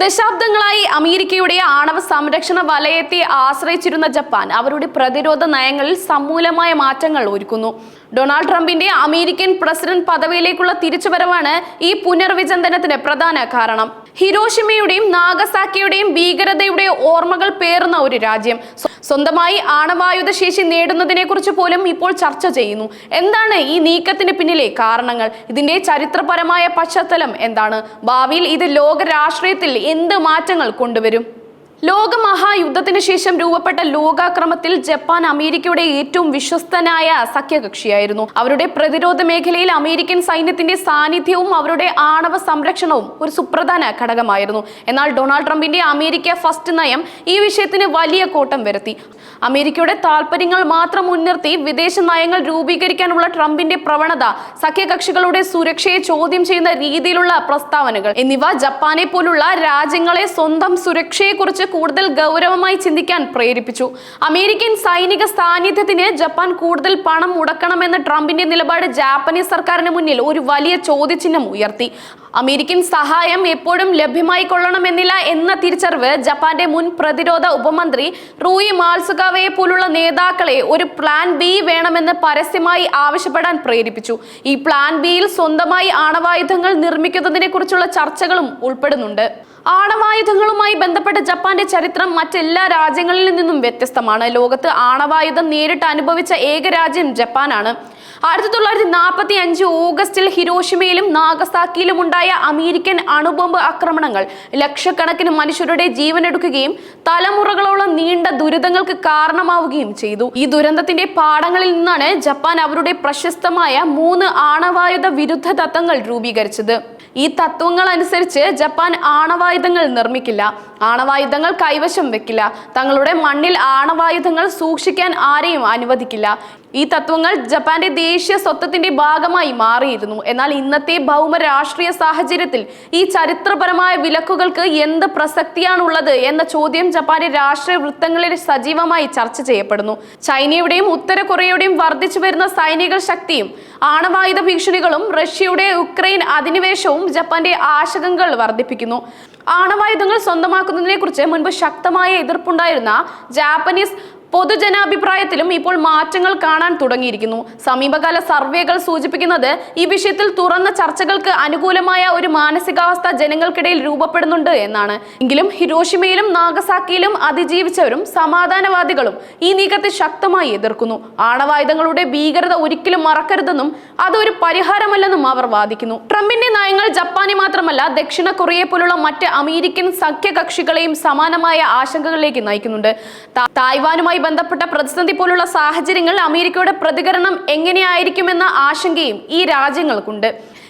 ദശാബ്ദങ്ങളായി അമേരിക്കയുടെ ആണവ സംരക്ഷണ വലയത്തെ ആശ്രയിച്ചിരുന്ന ജപ്പാൻ അവരുടെ പ്രതിരോധ നയങ്ങളിൽ സമൂലമായ മാറ്റങ്ങൾ ഒരുക്കുന്നു. ഡൊണാൾഡ് ട്രംപിന്റെ അമേരിക്കൻ പ്രസിഡന്റ് പദവിയിലേക്കുള്ള തിരിച്ചുവരവാണ് ഈ പുനർവിചിന്തനത്തിന് പ്രധാന കാരണം. ഹിരോഷിമയുടെയും നാഗസാക്കിയുടെയും ഭീകരതയുടെ ഓർമ്മകൾ പേറുന്ന ഒരു രാജ്യം. സ്വന്തമായി ആണവായുധ ശേഷി നേടുന്നതിനെ കുറിച്ച് പോലും ഇപ്പോൾ ചർച്ച ചെയ്യുന്നു. എന്താണ് ഈ നീക്കത്തിന് പിന്നിലെ കാരണങ്ങൾ? ഇതിന്റെ ചരിത്രപരമായ പശ്ചാത്തലം എന്താണ്? ഭാവിയിൽ ഇത് ലോക രാഷ്ട്രീയത്തിൽ എന്ത് മാറ്റങ്ങൾ കൊണ്ടുവരും? ലോകമഹായുദ്ധത്തിന് ശേഷം രൂപപ്പെട്ട ലോകാക്രമത്തിൽ ജപ്പാൻ അമേരിക്കയുടെ ഏറ്റവും വിശ്വസ്തനായ സഖ്യകക്ഷിയായിരുന്നു. അവരുടെ പ്രതിരോധ മേഖലയിൽ അമേരിക്കൻ സൈന്യത്തിന്റെ സാന്നിധ്യവും അവരുടെ ആണവ സംരക്ഷണവും ഒരു സുപ്രധാന ഘടകമായിരുന്നു. എന്നാൽ ഡൊണാൾഡ് ട്രംപിന്റെ അമേരിക്ക ഫസ്റ്റ് നയം ഈ വിഷയത്തിന് വലിയ കോട്ടം വരുത്തി. അമേരിക്കയുടെ താൽപര്യങ്ങൾ മാത്രം മുൻനിർത്തി വിദേശ നയങ്ങൾ രൂപീകരിക്കാനുള്ള ട്രംപിന്റെ പ്രവണത സഖ്യകക്ഷികളുടെ സുരക്ഷയെ ചോദ്യം ചെയ്യുന്ന രീതിയിലുള്ള പ്രസ്താവനകൾ എന്നിവ ജപ്പാനെ പോലുള്ള രാജ്യങ്ങളെ സ്വന്തം സുരക്ഷയെക്കുറിച്ച് കൂടുതൽ ഗൗരവമായി ചിന്തിക്കാൻ പ്രേരിപ്പിച്ചു. അമേരിക്കൻ സൈനിക സാന്നിധ്യത്തിന് ജപ്പാൻ കൂടുതൽ പണം മുടക്കണമെന്ന ട്രംപിന്റെ നിലപാട് ജാപ്പനീസ് സർക്കാരിന് മുന്നിൽ ഒരു വലിയ ചോദ്യചിഹ്നം ഉയർത്തി. അമേരിക്കൻ സഹായം എപ്പോഴും ലഭ്യമായി കൊള്ളണമെന്നില്ല എന്ന തിരിച്ചറിവ് ജപ്പാന്റെ മുൻ പ്രതിരോധ ഉപമന്ത്രി റൂയി മാൾസുകാവയെ പോലുള്ള നേതാക്കളെ ഒരു പ്ലാൻ ബി വേണമെന്ന് പരസ്യമായി ആവശ്യപ്പെടാൻ പ്രേരിപ്പിച്ചു. ഈ പ്ലാൻ ബിയിൽ സ്വന്തമായി ആണവായുധങ്ങൾ നിർമ്മിക്കുന്നതിനെ കുറിച്ചുള്ള ചർച്ചകളും ഉൾപ്പെടുന്നുണ്ട്. ആണവായുധങ്ങളുമായി ബന്ധപ്പെട്ട ജപ്പാന്റെ ചരിത്രം മറ്റെല്ലാ രാജ്യങ്ങളിൽ നിന്നും വ്യത്യസ്തമാണ്. ലോകത്ത് ആണവായുധം നേരിട്ട് അനുഭവിച്ച ഏക രാജ്യം ജപ്പാനാണ്. ആയിരത്തി തൊള്ളായിരത്തി നാൽപ്പത്തി അഞ്ച് ഓഗസ്റ്റിൽ ഹിരോഷിമയിലും നാഗസാക്കിയിലും ഉണ്ടായ അമേരിക്കൻ അണുബോംബ് ആക്രമണങ്ങൾ ലക്ഷക്കണക്കിന് മനുഷ്യരുടെ ജീവനെടുക്കുകയും തലമുറകളോളം നീണ്ട ദുരിതങ്ങൾക്ക് കാരണമാവുകയും ചെയ്തു. ഈ ദുരന്തത്തിന്റെ പാഠങ്ങളിൽ നിന്നാണ് ജപ്പാൻ അവരുടെ പ്രശസ്തമായ മൂന്ന് ആണവായുധ വിരുദ്ധ തത്വങ്ങൾ രൂപീകരിച്ചത്. ഈ തത്വങ്ങൾ അനുസരിച്ച് ജപ്പാൻ ആണവായുധങ്ങൾ നിർമ്മിക്കില്ല. ആണവായുധങ്ങൾ കൈവശം വെക്കില്ല. തങ്ങളുടെ മണ്ണിൽ ആണവായുധങ്ങൾ സൂക്ഷിക്കാൻ ആരെയും അനുവദിക്കില്ല. ഈ തത്വങ്ങൾ ജപ്പാന്റെ ദേശീയ സ്വത്വത്തിന്റെ ഭാഗമായി മാറിയിരുന്നു. എന്നാൽ ഇന്നത്തെ ഭൗമ രാഷ്ട്രീയ സാഹചര്യത്തിൽ ഈ ചരിത്രപരമായ വിലക്കുകൾക്ക് എന്ത് പ്രസക്തിയാണുള്ളത് എന്ന ചോദ്യം ജപ്പാന്റെ രാഷ്ട്രീയ വൃത്തങ്ങളിൽ സജീവമായി ചർച്ച ചെയ്യപ്പെടുന്നു. ചൈനയുടെയും ഉത്തര കൊറിയയുടെയും വർദ്ധിച്ചു വരുന്ന സൈനിക ശക്തിയും ആണവായുധ ഭീഷണികളും റഷ്യയുടെ ഉക്രൈൻ അധിനിവേശവും ജപ്പാന്റെ ആശങ്കകൾ വർദ്ധിപ്പിക്കുന്നു. ആണവായുധങ്ങൾ സ്വന്തമാക്കുന്നതിനെ കുറിച്ച് മുൻപ് ശക്തമായ എതിർപ്പുണ്ടായിരുന്ന ജാപ്പനീസ് പൊതുജനാഭിപ്രായത്തിലും ഇപ്പോൾ മാറ്റങ്ങൾ കാണാൻ തുടങ്ങിയിരിക്കുന്നു. സമീപകാല സർവേകൾ സൂചിപ്പിക്കുന്നത് ഈ വിഷയത്തിൽ തുറന്ന ചർച്ചകൾക്ക് അനുകൂലമായ ഒരു മാനസികാവസ്ഥ ജനങ്ങൾക്കിടയിൽ രൂപപ്പെടുന്നുണ്ട് എന്നാണ്. എങ്കിലും ഹിരോഷിമയിലും നാഗസാക്കിയിലും അതിജീവിച്ചവരും സമാധാനവാദികളും ഈ നീക്കത്തെ ശക്തമായി എതിർക്കുന്നു. ആണവായുധങ്ങളുടെ ഭീകരത ഒരിക്കലും മറക്കരുതെന്നും അതൊരു പരിഹാരമല്ലെന്നും അവർ വാദിക്കുന്നു. ട്രംപിന്റെ നയങ്ങൾ ജപ്പാനെ മാത്രമല്ല ദക്ഷിണ കൊറിയയെ പോലുള്ള മറ്റ് അമേരിക്കൻ സഖ്യകക്ഷികളെയും സമാനമായ ആശങ്കകളിലേക്ക് നയിക്കുന്നുണ്ട്. താ- തായ്വാനുമായി ബന്ധപ്പെട്ട പ്രതിസന്ധി പോലുള്ള സാഹചര്യങ്ങൾ അമേരിക്കയുടെ പ്രതികരണം എങ്ങനെയായിരിക്കുമെന്ന ആശങ്കയും ഈ രാജ്യങ്ങൾക്കുണ്ട്.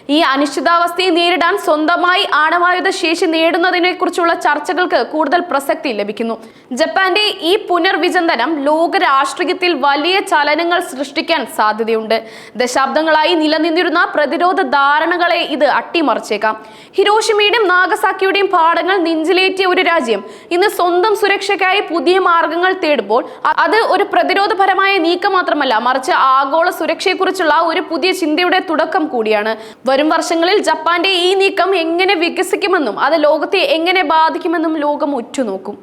ഈ അനിശ്ചിതാവസ്ഥയെ നേരിടാൻ സ്വന്തമായി ആണവായുധ ശേഷി നേടുന്നതിനെ കുറിച്ചുള്ള ചർച്ചകൾക്ക് കൂടുതൽ പ്രസക്തി ലഭിക്കുന്നു. ജപ്പാന്റെ ഈ പുനർവിചിന്തനം ലോക രാഷ്ട്രീയത്തിൽ വലിയ ചലനങ്ങൾ സൃഷ്ടിക്കാൻ സാധ്യതയുണ്ട്. ദശാബ്ദങ്ങളായി നിലനിന്നിരുന്ന പ്രതിരോധ ധാരണകളെ ഇത് അട്ടിമറിച്ചേക്കാം. ഹിരോഷിമയുടെയും നാഗസാക്കിയുടെയും പാഠങ്ങൾ നെഞ്ചിലേറ്റിയ ഒരു രാജ്യം ഇന്ന് സ്വന്തം സുരക്ഷയ്ക്കായി പുതിയ മാർഗങ്ങൾ തേടുമ്പോൾ അത് ഒരു പ്രതിരോധപരമായ നീക്കം മാത്രമല്ല മറിച്ച് ആഗോള സുരക്ഷയെക്കുറിച്ചുള്ള ഒരു പുതിയ ചിന്തയുടെ തുടക്കം കൂടിയാണ്. വരും വർഷങ്ങളിൽ ജപ്പാന്റെ ഈ നീക്കം എങ്ങനെ വികസിക്കുമെന്നും അത് ലോകത്തെ എങ്ങനെ ബാധിക്കുമെന്നും ലോകം ഉറ്റുനോക്കും.